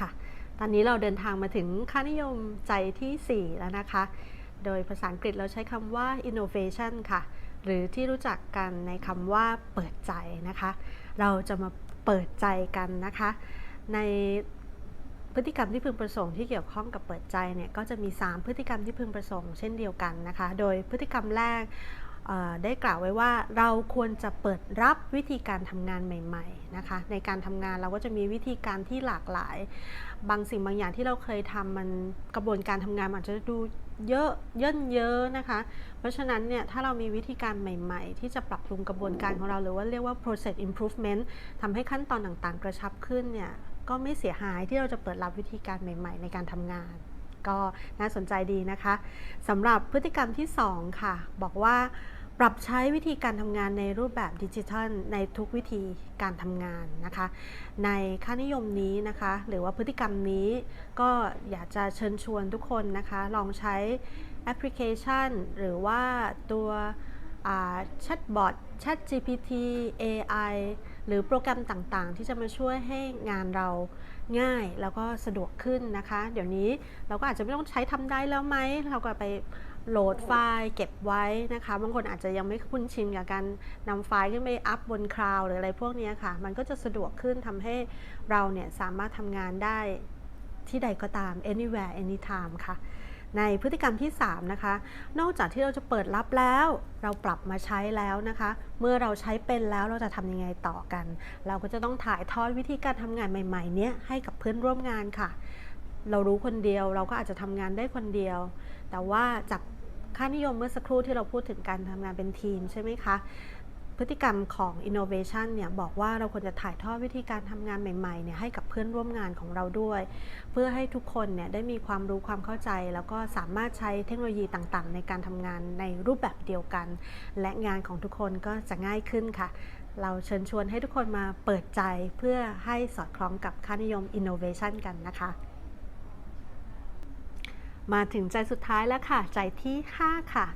ค่ะ ตอนนี้เราเดินทางมาถึงค่านิยมใจทีสี่ 4 แล้วนะคะ โดยภาษาอังกฤษเราใช้คำว่า innovation ค่ะ หรือที่รู้จักกันในคำว่าเปิดใจนะคะ เราจะมาเปิดใจกันนะคะ ในพฤติกรรมที่พึงประสงค์ที่เกี่ยวข้องกับเปิดใจเนี่ยก็จะมี 3 พฤติกรรมที่พึงประสงค์เช่นเดียวกันนะคะ โดยพฤติกรรมแรก ได้กล่าวไว้ว่าเราควรจะเปิดรับวิธีการทำงานใหม่ๆนะคะในการทำงานเราก็จะมีวิธีการที่หลากหลาย บางสิ่งบางอย่างที่เราเคยทำมันกระบวนการทำงานอาจจะดูเยอะเยินเยอะนะคะ เพราะฉะนั้นเนี่ยถ้าเรามีวิธีการใหม่ๆ ที่จะปรับปรุงกระบวนการของเราหรือว่าเรียกว่า process improvement ทำให้ขั้นตอนต่างๆ กระชับขึ้นเนี่ยก็ไม่เสียหายที่เราจะเปิดรับวิธีการใหม่ ๆ ในการทำงาน ก็น่าสนใจดีนะคะสำหรับพฤติกรรมที่ 2 ค่ะ บอกว่าปรับใช้วิธีการทำงานในรูปแบบดิจิทัล ในทุกวิธีการทำงานนะคะ ในค่านิยมนี้นะคะ หรือว่าพฤติกรรมนี้ก็อยากจะเชิญชวนทุกคนนะคะ ลองใช้แอปพลิเคชัน หรือว่าตัวแชทบอท Chat GPT AI หรือโปรแกรมต่างๆ ที่จะมาช่วยให้งานเราง่ายแล้วก็สะดวกขึ้นนะคะ เดี๋ยวนี้เราก็อาจจะไม่ต้องใช้ทำได้แล้วไหมเราก็ไปโหลดไฟล์เก็บไว้นะคะ บางคนอาจจะยังไม่คุ้นชินกับการนำไฟล์ขึ้นไปอัพบนคลาวด์หรืออะไรพวกนี้ค่ะ มันก็จะสะดวกขึ้นทำให้เราเนี่ยสามารถทำงานได้ที่ใดก็ตาม anywhere anytime ค่ะ ในพฤติกรรมที่ 3 นะคะ นอกจากที่เราจะเปิดรับแล้ว เราปรับมาใช้แล้วนะคะ เมื่อเราใช้เป็นแล้วเราจะทำยังไงต่อกัน เราก็จะต้องถ่ายทอดวิธีการทำงานใหม่ๆ เนี้ยให้กับเพื่อนร่วมงานค่ะ เรารู้คนเดียวเราก็อาจจะทำงานได้คนเดียว แต่ว่าจากค่านิยมเมื่อสักครู่ที่เราพูดถึงการทำงานเป็นทีมใช่ไหมคะ พฤติกรรมของ innovation เนี่ยบอกว่าเราควรจะถ่ายทอดวิธีการทำงานใหม่ๆเนี่ยให้กับเพื่อนร่วมงานของเราด้วย เพื่อให้ทุกคนเนี่ยได้มีความรู้ความเข้าใจ แล้วก็สามารถใช้เทคโนโลยีต่างๆ ในการทำงานในรูปแบบเดียวกัน และงานของทุกคนก็จะง่ายขึ้นค่ะ เราเชิญชวนให้ทุกคนมาเปิดใจเพื่อให้สอดคล้องกับค่านิยม innovation กันนะคะ มาถึงใจสุดท้ายแล้วค่ะ ใจที่ 5 ค่ะ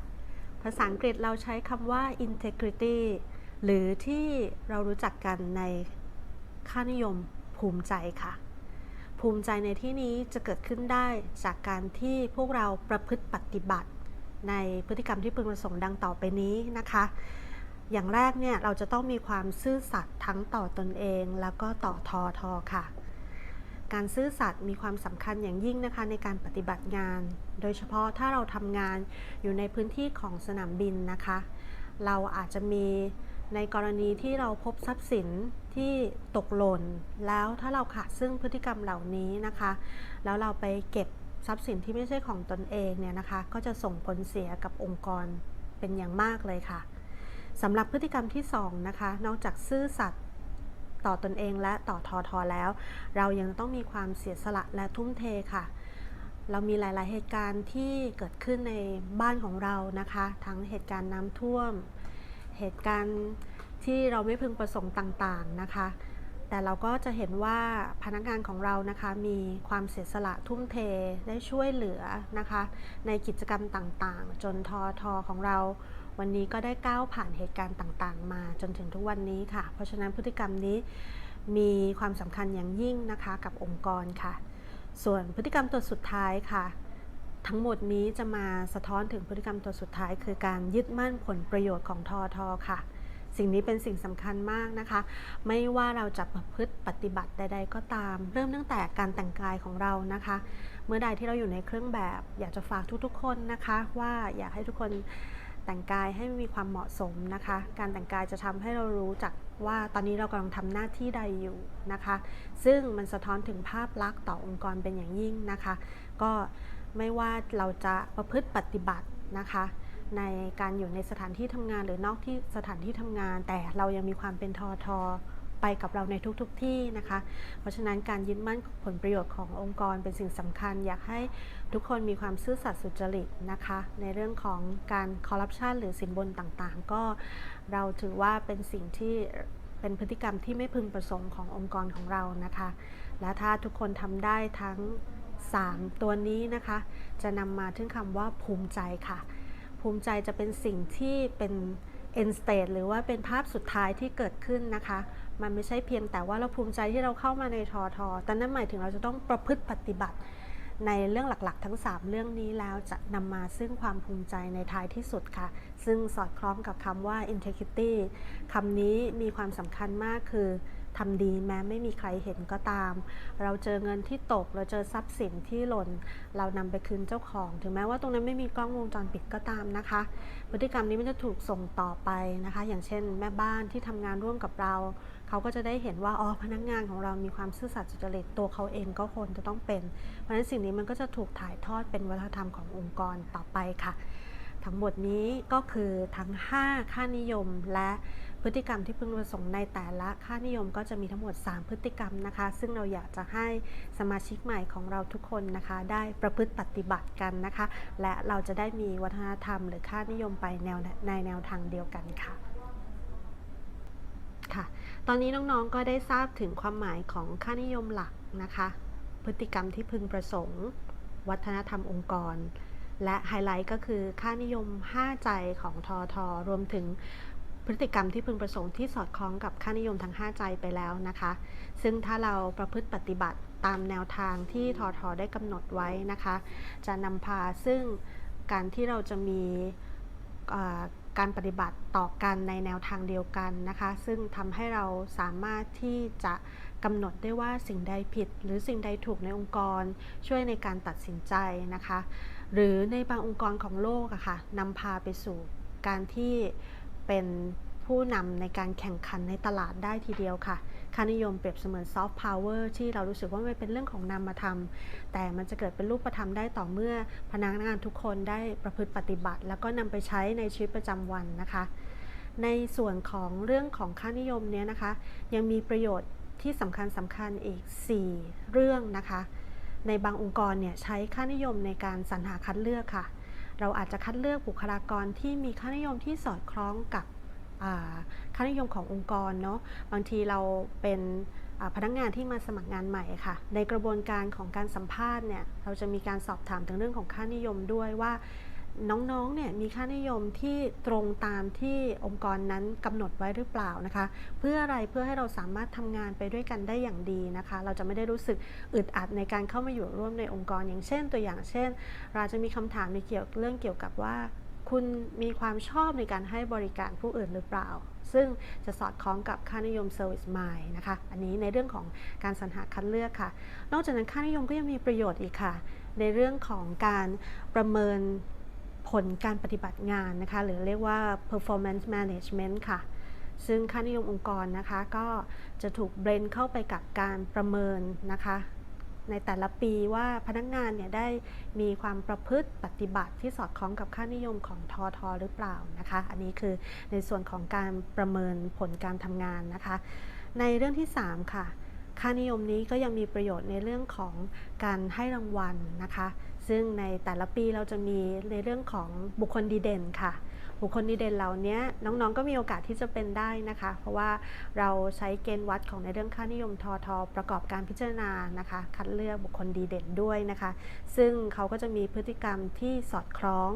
ภาษาอังกฤษเราใช้คำว่า integrity หรือที่เรารู้จักกันในค่านิยมภูมิใจค่ะ ภูมิใจในที่นี้จะเกิดขึ้นได้จากการที่พวกเราประพฤติปฏิบัติ ในพฤติกรรมที่พึงประสงค์ดังต่อไปนี้นะคะ อย่างแรกเนี่ยเราจะต้องมีความซื่อสัตย์ทั้งต่อตนเองแล้วก็ต่อทอทอค่ะ การซื่อสัตย์มีความสำคัญอย่างยิ่งนะคะในการปฏิบัติงาน โดยเฉพาะถ้าเราทำงานอยู่ในพื้นที่ของสนามบินนะคะ เราอาจจะมี ในกรณีที่เราพบทรัพย์สินที่ตกหล่น แล้วถ้าเราขาดซึ่งพฤติกรรมเหล่านี้นะคะ แล้วเราไปเก็บทรัพย์สินที่ไม่ใช่ของตนเองเนี่ยนะคะ ก็จะส่งผลเสียกับองค์กรเป็นอย่างมากเลยค่ะสำหรับพฤติกรรมที่2นะคะ นอกจากซื่อสัตย์ต่อตนเองและต่อทอทอแล้ว เรายังต้องมีความเสียสละและทุ่มเทค่ะ เรามีหลาย ๆ เหตุการณ์ที่เกิดขึ้นในบ้านของเรานะคะ ทั้งเหตุการณ์น้ำท่วม เหตุการณ์ที่เราไม่พึงประสงค์ต่างๆนะคะ แต่เราก็จะเห็นว่าพนักงานของเรานะคะมีความเสียสละทุ่มเทได้ช่วยเหลือนะคะ ในกิจกรรมต่างๆ จนทอทอของเรา วันนี้ก็ได้ก้าวผ่านเหตุการณ์ต่างๆ มาจนถึงทุกวันนี้ค่ะ เพราะฉะนั้นพฤติกรรมนี้มีความสำคัญอย่างยิ่งนะคะกับองค์กรค่ะ ส่วนพฤติกรรมตัวสุดท้ายค่ะ ทั้งหมดนี้จะมาสะท้อนถึงพฤติกรรมตัวสุดท้าย คือการยึดมั่นผลประโยชน์ของทอทอค่ะ สิ่งนี้เป็นสิ่งสำคัญมากนะคะ ไม่ว่าเราจะประพฤติปฏิบัติใด ๆ ก็ตาม เริ่มตั้งแต่การแต่งกายของเรานะคะ เมื่อใดที่เราอยู่ในเครื่องแบบ อยากจะฝากทุกๆ คนนะคะ ว่าอยากให้ทุกคนแต่งกายให้มีความเหมาะสมนะคะ การแต่งกายจะทำให้เรารู้จักว่าตอนนี้เรากำลังทำหน้าที่ใดอยู่นะคะ ซึ่งมันสะท้อนถึงภาพลักษณ์ต่อองค์กรเป็นอย่างยิ่งนะคะ ก็ ไม่ว่าเราจะประพฤติปฏิบัตินะคะ ในการอยู่ในสถานที่ทำงานหรือนอกที่สถานที่ทำงาน แต่เรายังมีความเป็นทอทอไปกับเราในทุกๆทที่นะคะ เพราะฉะนั้นการยึดมั่นผลประโยชน์ขององค์กรเป็นสิ่งสำคัญ อยากให้ทุกคนมีความซื่อสัตย์สุจริตนะคะ ในเรื่องของการคอร์รัปชันหรือสินบนต่างๆ ก็เราถือว่าเป็นสิ่งที่เป็นพฤติกรรมที่ไม่พึงประสงค์ขององค์กรของเรานะคะ และถ้าทุกคนทำได้ทั้ง 3 ตัวนี้นะคะ จะนำมาถึงคำว่าภูมิใจค่ะ ภูมิใจจะเป็นสิ่งที่เป็น end state หรือว่าเป็นภาพสุดท้ายที่เกิดขึ้นนะคะ มันไม่ใช่เพียงแต่ว่าเราภูมิใจที่เราเข้ามาในทอทอแต่นั่นหมายถึงเราจะต้องประพฤติปฏิบัติในเรื่องหลักๆ ทั้ง 3 เรื่องนี้แล้วจะนำมาซึ่งความภูมิใจในท้ายที่สุดค่ะ ซึ่งสอดคล้องกับคำว่า integrity คำนี้มีความสำคัญมากคือ ทำดีแม้ไม่มีใครเห็นก็ตาม เราเจอเงินที่ตก เราเจอทรัพย์สินที่หล่น เรานำไปคืนเจ้าของ ถึงแม้ว่าตรงนั้นไม่มีกล้องวงจรปิดก็ตามนะคะ พฤติกรรมนี้มันจะถูกส่งต่อไปนะคะ อย่างเช่น แม่บ้านที่ทำงานร่วมกับเรา เขาก็จะได้เห็นว่าอ๋อพนักงานของเรามีความซื่อสัตย์สุจริตตัวเขาเองก็ควรจะต้องเป็น เพราะฉะนั้นสิ่งนี้มันก็จะถูกถ่ายทอดเป็นวัฒนธรรมขององค์กรต่อไปค่ะ ทั้งหมดนี้ก็คือทั้ง 5 ค่านิยมและ พฤติกรรมที่พึงประสงค์ในแต่ละค่านิยมก็จะมีทั้งหมด 3 พฤติกรรมนะคะ ซึ่งเราอยากจะให้สมาชิกใหม่ของเราทุกคนนะคะ ได้ประพฤติปฏิบัติกันนะคะ และเราจะได้มีวัฒนธรรม หรือค่านิยมไปแนวในแนวทางเดียวกันค่ะค่ะ ตอนนี้น้องๆก็ได้ทราบถึงความหมายของค่านิยมหลักนะคะ พฤติกรรมที่พึงประสงค์ วัฒนธรรมองค์กร และไฮไลท์ก็คือค่านิยม 5 ใจของทอทอรวมถึง พฤติกรรมที่พึงประสงค์ที่สอดคล้องกับค่านิยมทั้ง 5 ใจไปแล้วนะคะ ซึ่งถ้าเราประพฤติปฏิบัติตามแนวทางที่ทอทอได้กำหนดไว้นะคะ จะนำพาซึ่งการที่เราจะมีการปฏิบัติต่อกันในแนวทางเดียวกันนะคะ ซึ่งทำให้เราสามารถที่จะกำหนดได้ว่าสิ่งใดผิด หรือสิ่งใดถูกในองค์กร ช่วยในการตัดสินใจนะคะ หรือในบางองค์กรของโลกอะคะ่ะนำพาไปสู่การที่ เป็นผู้นำในการแข่งขันในตลาดได้ทีเดียวค่ะ ค่านิยมเปรียบเสมือนซอฟต์พาวเวอร์ที่เรารู้สึกว่ามันเป็นเรื่องของนามธรรม แต่มันจะเกิดเป็นรูปธรรมได้ต่อเมื่อพนักงานทุกคนได้ประพฤติปฏิบัติ แล้วก็นำไปใช้ในชีวิตประจำวันนะคะ ในส่วนของเรื่องของค่านิยมเนี้ยนะคะ ยังมีประโยชน์ที่สำคัญสำคัญอีก 4 เรื่องนะคะ ในบางองค์กรเนี่ยใช้ค่านิยมในการสรรหาคัดเลือกค่ะ เราอาจจะคัดเลือกบุคลากรที่มีค่านิยมที่สอดคล้องกับค่านิยมขององค์กรเนาะบางทีเราเป็นพนักงงานที่มาสมัครงานใหม่ค่ะ ในกระบวนการของการสัมภาษณ์เนี่ยเราจะมีการสอบถามถึงเรื่องของค่านิยมด้วยว่า น้องๆ เนี่ยมีค่านิยมที่ตรงตามที่องค์กรนั้นกำหนดไว้หรือเปล่านะคะ เพื่ออะไรเพื่อให้เราสามารถทำงานไปด้วยกันได้อย่างดีนะคะ เราจะไม่ได้รู้สึกอึดอัดในการเข้ามาอยู่ร่วมในองค์กรอย่างเช่น ตัวอย่างเช่น เราจะมีคำถามในเกี่ยวเรื่องเกี่ยวกับว่า คุณมีความชอบในการให้บริการผู้อื่นหรือเปล่า ซึ่งจะสอดคล้องกับค่านิยม Service Mind นะคะ อันนี้ในเรื่องของการสรรหาคัดเลือกค่ะ นอกจากนั้นค่านิยมก็ยังมีประโยชน์อีกค่ะ ในเรื่องของการประเมิน ผลการปฏิบัติงานนะคะ หรือเรียกว่า performance management ค่ะ ซึ่งค่านิยมองค์กรนะคะ ก็จะถูกเบรนเข้าไปกับการประเมินนะคะ ในแต่ละปีว่าพนักงงานเนี่ยได้มีความประพฤติปฏิบัติที่สอดคล้องกับค่านิยมของทอทอหรือเปล่านะคะ อันนี้คือในส่วนของการประเมินผลการทำงานนะคะ ในเรื่องที่ 3 ค่ะ ค่านิยมนี้ก็ยังมีประโยชน์ในเรื่องของการให้รางวัลนะคะ ซึ่งในแต่ละปีเราจะมีในเรื่องของบุคคลดีเด่นค่ะ บุคคลดีเด่นเหล่านี้น้องๆ ก็มีโอกาสที่จะเป็นได้นะคะ เพราะว่าเราใช้เกณฑ์วัดของในเรื่องค่านิยมทอทอประกอบการพิจารณานะคะ คัดเลือกบุคคลดีเด่นด้วยนะคะ ซึ่งเขาก็จะมีพฤติกรรมที่สอดคล้อง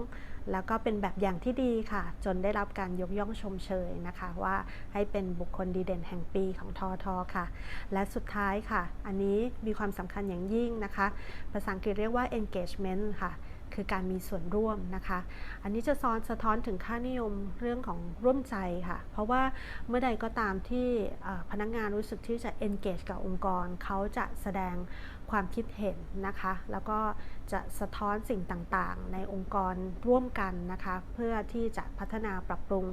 แล้วก็เป็นแบบอย่างที่ดีค่ะ จนได้รับการยกย่องชมเชยนะคะ ว่าให้เป็นบุคคลดีเด่นแห่งปีของทอทอค่ะ และสุดท้ายค่ะ อันนี้มีความสำคัญอย่างยิ่งนะคะ ภาษาอังกฤษเรียกว่า engagement ค่ะคือการมีส่วนร่วมนะคะ อันนี้จะซ้อนสะท้อนถึงค่านิยมเรื่องของร่วมใจค่ะ เพราะว่าเมื่อใดก็ตามที่พนักงงานรู้สึกที่จะ engage กับองค์กร เขาจะแสดง ความคิดเห็นนะคะ แล้วก็จะสะท้อนสิ่งต่างๆ ในองค์กรร่วมกันนะคะ เพื่อที่จะพัฒนาปรับปรุง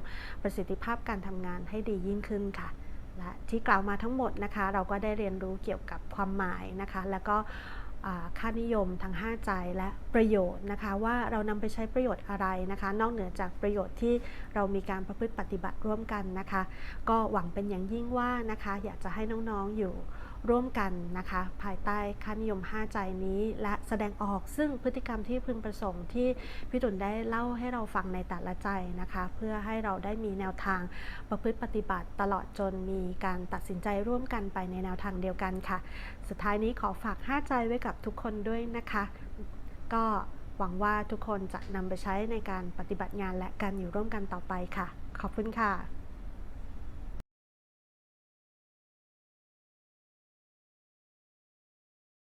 ประสิทธิภาพการทำงานให้ดียิ่งขึ้นค่ะและที่กล่าวมาทั้งหมดนะคะ เราก็ได้เรียนรู้เกี่ยวกับความหมายนะคะ แล้วก็ค่านิยมทั้ง 5 ใจและประโยชน์นะคะ ว่าเรานำไปใช้ประโยชน์อะไรนะคะ นอกเหนือจากประโยชน์ที่เรามีการประพฤติปฏิบัติร่วมกันนะคะ ก็หวังเป็นอย่างยิ่งว่านะคะ อยากจะให้น้องๆอยู่ ร่วมกันนะคะ ภายใต้ค่านิยม 5 ใจนี้และแสดงออกซึ่งพฤติกรรมที่พึงประสงค์ที่พี่ตุนได้เล่าให้เราฟังในแต่ละใจนะคะ เพื่อให้เราได้มีแนวทางประพฤติปฏิบัติตลอดจนมีการตัดสินใจร่วมกันไปในแนวทางเดียวกันค่ะ สุดท้ายนี้ขอฝาก 5 ใจไว้กับทุกคนด้วยนะคะ ก็หวังว่าทุกคนจะนำไปใช้ในการปฏิบัติงานและการอยู่ร่วมกันต่อไปค่ะ ขอบคุณค่ะ